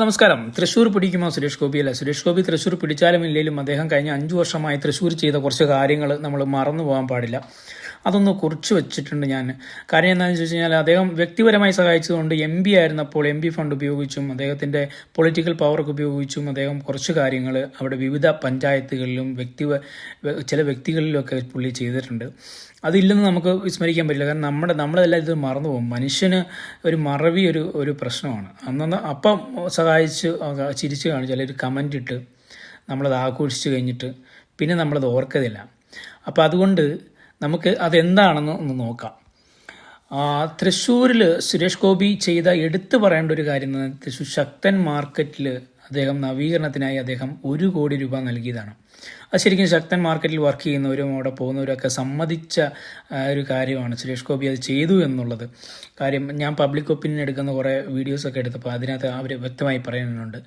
നമസ്കാരം. തൃശ്ശൂർ പിടിക്കുമോ? സുരേഷ് ഗോപി അല്ല? സുരേഷ് ഗോപി തൃശ്ശൂർ പിടിച്ചാലും ഇല്ലെങ്കിലും അദ്ദേഹം കഴിഞ്ഞ അഞ്ചു വർഷമായി തൃശ്ശൂർ ചെയ്ത കുറച്ച് കാര്യങ്ങൾ നമ്മൾ മറന്നു പോകാൻ പാടില്ല. അതൊന്ന് കുറിച്ച് വെച്ചിട്ടുണ്ട് ഞാൻ. കാര്യം എന്താണെന്ന് വെച്ച് കഴിഞ്ഞാൽ അദ്ദേഹം വ്യക്തിപരമായി സഹായിച്ചതുകൊണ്ട് എം പി ആയിരുന്നപ്പോൾ എം പി ഫണ്ട് ഉപയോഗിച്ചും അദ്ദേഹത്തിന്റെ പൊളിറ്റിക്കൽ പവറൊക്കെ ഉപയോഗിച്ചും അദ്ദേഹം കുറച്ച് കാര്യങ്ങൾ അവിടെ വിവിധ പഞ്ചായത്തുകളിലും വ്യക്തി ചില വ്യക്തികളിലൊക്കെ പുള്ളി ചെയ്തിട്ടുണ്ട്. അതില്ലെന്ന് നമുക്ക് വിസ്മരിക്കാൻ പറ്റില്ല. കാരണം നമ്മുടെ നമ്മളെല്ലാം ഇത് മറന്നു പോകും. മനുഷ്യന് ഒരു മറവി ഒരു ഒരു പ്രശ്നമാണ്. അന്നന്ന് അപ്പം സഹായിച്ച് ചിരിച്ച് കാണിച്ചാൽ ഒരു കമന്റ് ഇട്ട് നമ്മളത് ആഘോഷിച്ച് കഴിഞ്ഞിട്ട് പിന്നെ നമ്മളത് ഓർക്കതില്ല. അപ്പോൾ അതുകൊണ്ട് നമുക്ക് അതെന്താണെന്ന് ഒന്ന് നോക്കാം. തൃശ്ശൂരിൽ സുരേഷ് ഗോപി ചെയ്ത എടുത്തു പറയേണ്ട ഒരു കാര്യം തൃശ്ശൂർ ശക്തൻ മാർക്കറ്റിൽ അദ്ദേഹം നവീകരണത്തിനായി അദ്ദേഹം ഒരു കോടി രൂപ നൽകിയതാണ്. അത് ശരിക്കും ശക്തൻ മാർക്കറ്റിൽ വർക്ക് ചെയ്യുന്നവരും അവിടെ പോകുന്നവരൊക്കെ സമ്മതിച്ച ഒരു കാര്യമാണ്. സുരേഷ് ഗോപി അത് ചെയ്തു എന്നുള്ളത്. കാര്യം ഞാൻ പബ്ലിക് ഒപ്പീനിയൻ എടുക്കുന്ന കുറേ വീഡിയോസൊക്കെ എടുത്തപ്പോൾ അതിനകത്ത് അവർ വ്യക്തമായി പറയുന്നുണ്ട്.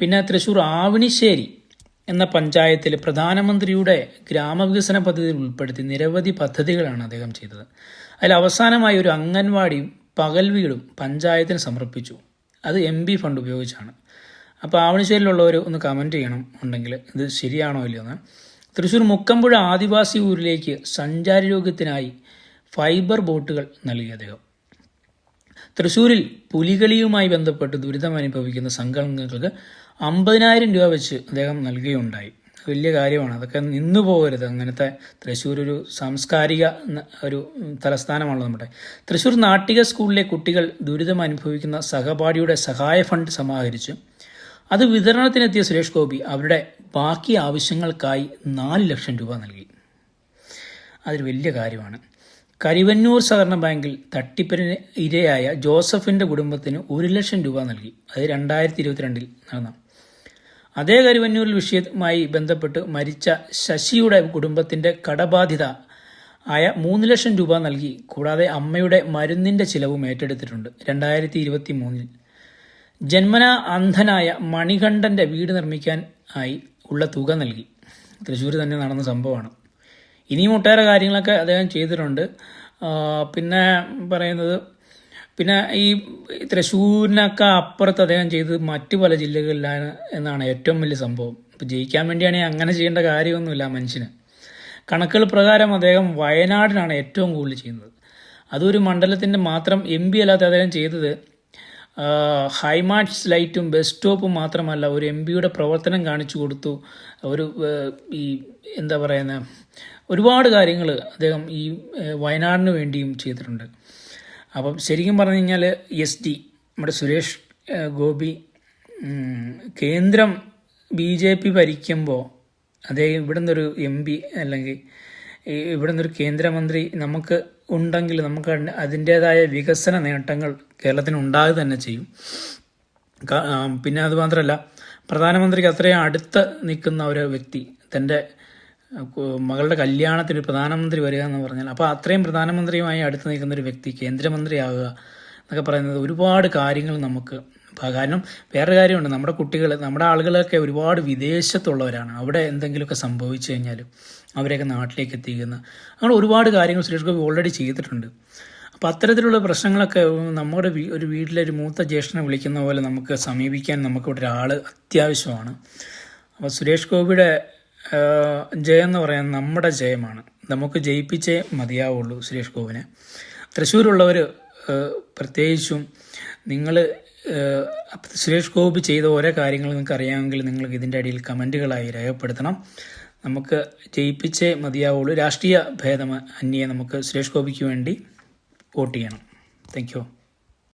പിന്നെ തൃശ്ശൂർ ആവണിശ്ശേരി എന്ന പഞ്ചായത്തിൽ പ്രധാനമന്ത്രിയുടെ ഗ്രാമവികസന പദ്ധതിയിൽ ഉൾപ്പെടുത്തി നിരവധി പദ്ധതികളാണ് അദ്ദേഹം ചെയ്തത്. അതിൽ അവസാനമായി ഒരു അംഗൻവാടിയും പകൽ വീടും പഞ്ചായത്തിന് സമർപ്പിച്ചു. അത് എം ബി ഫണ്ട് ഉപയോഗിച്ചാണ്. അപ്പോൾ ആവണിശ്ശേരിയിലുള്ളവർ ഒന്ന് കമന്റ് ചെയ്യണം ഉണ്ടെങ്കിൽ. ഇത് ശരിയാണോ ഇല്ലയോ എന്ന്. തൃശ്ശൂർ മുക്കമ്പുഴ ആദിവാസി ഊരിലേക്ക് സഞ്ചാരരോഗ്യത്തിനായി ഫൈബർ ബോട്ടുകൾ നൽകി അദ്ദേഹം. തൃശ്ശൂരിൽ പുലികളിയുമായി ബന്ധപ്പെട്ട് ദുരിതം അനുഭവിക്കുന്ന സംഘങ്ങൾക്ക് അമ്പതിനായിരം രൂപ വെച്ച് അദ്ദേഹം നൽകുകയുണ്ടായി. വലിയ കാര്യമാണ്. അതൊക്കെ നിന്നു പോകരുത്. അങ്ങനത്തെ തൃശ്ശൂർ ഒരു സാംസ്കാരിക ഒരു തലസ്ഥാനമാണല്ലോ നമ്മുടെ. തൃശ്ശൂർ നാട്ടിക സ്കൂളിലെ കുട്ടികൾ ദുരിതം അനുഭവിക്കുന്ന സഹപാഠിയുടെ സഹായ ഫണ്ട് സമാഹരിച്ചു അത് വിതരണത്തിനെത്തിയ സുരേഷ് ഗോപി അവരുടെ ബാക്കി ആവശ്യങ്ങൾക്കായി നാല് ലക്ഷം രൂപ നൽകി. അതൊരു വലിയ കാര്യമാണ്. കരിവന്നൂർ സഹകരണ ബാങ്കിൽ തട്ടിപ്പിന് ഇരയായ ജോസഫിന്റെ കുടുംബത്തിന് ഒരു ലക്ഷം രൂപ നൽകി. അത് രണ്ടായിരത്തി ഇരുപത്തിരണ്ടിൽ നടന്ന അതേ കരുവന്നൂരിൽ വിഷയവുമായി ബന്ധപ്പെട്ട് മരിച്ച ശശിയുടെ കുടുംബത്തിന്റെ കടബാധ്യത ആയ മൂന്ന് ലക്ഷം രൂപ നൽകി. കൂടാതെ അമ്മയുടെ മരുന്നിന്റെ ചിലവും ഏറ്റെടുത്തിട്ടുണ്ട് രണ്ടായിരത്തി ഇരുപത്തി മൂന്നിൽ ജന്മന അന്ധനായ മണികണ്ഠന്റെ വീട് നിർമ്മിക്കാൻ ആയി ഉള്ള തുക നൽകി. തൃശ്ശൂർ തന്നെ നടന്ന സംഭവമാണ്. ഇനിയും ഒട്ടേറെ കാര്യങ്ങളൊക്കെ അദ്ദേഹം ചെയ്തിട്ടുണ്ട്. പിന്നെ പറയുന്നത് പിന്നെ ഈ തൃശ്ശൂരിനൊക്കെ അപ്പുറത്ത് അദ്ദേഹം ചെയ്തത് മറ്റു പല ജില്ലകളിലാണ് എന്നാണ് ഏറ്റവും വലിയ സംഭവം. ഇപ്പോൾ ജയിക്കാൻ വേണ്ടിയാണെങ്കിൽ അങ്ങനെ ചെയ്യേണ്ട കാര്യമൊന്നുമില്ല മനുഷ്യന്. കണക്കുകൾ പ്രകാരം അദ്ദേഹം വയനാടിനാണ് ഏറ്റവും കൂടുതൽ ചെയ്യുന്നത്. അതൊരു മണ്ഡലത്തിന്റെ മാത്രം എം പി അല്ലാത്ത അദ്ദേഹം ചെയ്തത് ഹൈമാർട്സ് ലൈറ്റും ബസ് സ്റ്റോപ്പും മാത്രമല്ല ഒരു എം പിയുടെ പ്രവർത്തനം കാണിച്ചു കൊടുത്തു. ഒരു ഈ എന്താ പറയുന്ന ഒരുപാട് കാര്യങ്ങൾ അദ്ദേഹം ഈ വയനാടിന് വേണ്ടിയും ചെയ്തിട്ടുണ്ട്. അപ്പം ശരിക്കും പറഞ്ഞു കഴിഞ്ഞാൽ എസ് ഡി നമ്മുടെ സുരേഷ് ഗോപി കേന്ദ്രം ബി ജെ പി ഭരിക്കുമ്പോൾ അദ്ദേഹം ഇവിടെ നിന്നൊരു എം പി അല്ലെങ്കിൽ ഇവിടുന്നൊരു കേന്ദ്രമന്ത്രി നമുക്ക് ഉണ്ടെങ്കിൽ നമുക്ക് അതിന്റേതായ വികസന നേട്ടങ്ങൾ കേരളത്തിന് ഉണ്ടാകുക തന്നെ ചെയ്യും. പിന്നെ അത് മാത്രമല്ല പ്രധാനമന്ത്രിക്ക് അത്രയും അടുത്ത് നിൽക്കുന്ന ഒരു വ്യക്തി തന്റെ മകളുടെ കല്യാണത്തിന് പ്രധാനമന്ത്രി വരിക എന്ന് പറഞ്ഞാൽ അപ്പോൾ അത്രയും പ്രധാനമന്ത്രിയുമായി അടുത്ത് നിൽക്കുന്ന ഒരു വ്യക്തി കേന്ദ്രമന്ത്രിയാവുക എന്നൊക്കെ പറയുന്നത് ഒരുപാട് കാര്യങ്ങൾ നമുക്ക് കാരണം വേറെ കാര്യമുണ്ട്. നമ്മുടെ കുട്ടികൾ നമ്മുടെ ആളുകളൊക്കെ ഒരുപാട് വിദേശത്തുള്ളവരാണ്. അവിടെ എന്തെങ്കിലുമൊക്കെ സംഭവിച്ചു കഴിഞ്ഞാൽ അവരെയൊക്കെ നാട്ടിലേക്ക് എത്തിക്കുന്ന അങ്ങനെ ഒരുപാട് കാര്യങ്ങൾ സുരേഷ് ഗോപി ഓൾറെഡി ചെയ്തിട്ടുണ്ട്. അപ്പോൾ അത്തരത്തിലുള്ള പ്രശ്നങ്ങളൊക്കെ നമ്മുടെ ഒരു വീട്ടിലെ ഒരു മൂത്ത ജ്യേഷ്ഠനെ വിളിക്കുന്ന പോലെ നമുക്ക് സമീപിക്കാൻ നമുക്ക് ഒരാൾ അത്യാവശ്യമാണ്. അപ്പോൾ സുരേഷ് ഗോപിയുടെ ജയം എന്ന് പറയാൻ നമ്മുടെ ജയമാണ്. നമുക്ക് ജയിപ്പിച്ചേ മതിയാവുള്ളൂ സുരേഷ് ഗോപിനെ. തൃശ്ശൂരുള്ളവർ പ്രത്യേകിച്ചും നിങ്ങൾ സുരേഷ് ഗോപി ചെയ്ത ഓരോ കാര്യങ്ങൾ നിങ്ങൾക്ക് അറിയാമെങ്കിൽ നിങ്ങൾ ഇതിന്റെ അടിയിൽ കമന്റുകളായി രേഖപ്പെടുത്തണം. നമുക്ക് ജയിപ്പിച്ചേ മതിയാവുള്ളൂ. രാഷ്ട്രീയ ഭേദം അന്യേ നമുക്ക് സുരേഷ് ഗോപിക്ക് വേണ്ടി വോട്ട് ചെയ്യണം. Thank you.